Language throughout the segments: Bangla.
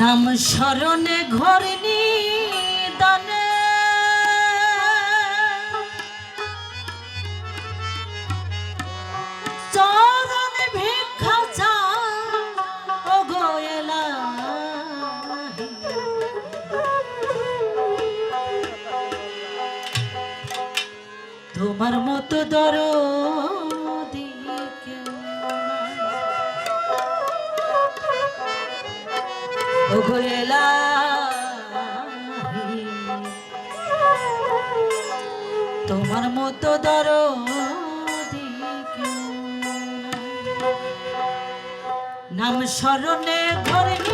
নাম স্মরণে ঘরনি দানে চরণ ভিক্ষা চা গোয়েলা তোমার মতো দর তোমার মতো দর নাম স্মরণে ঘর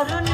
শরণে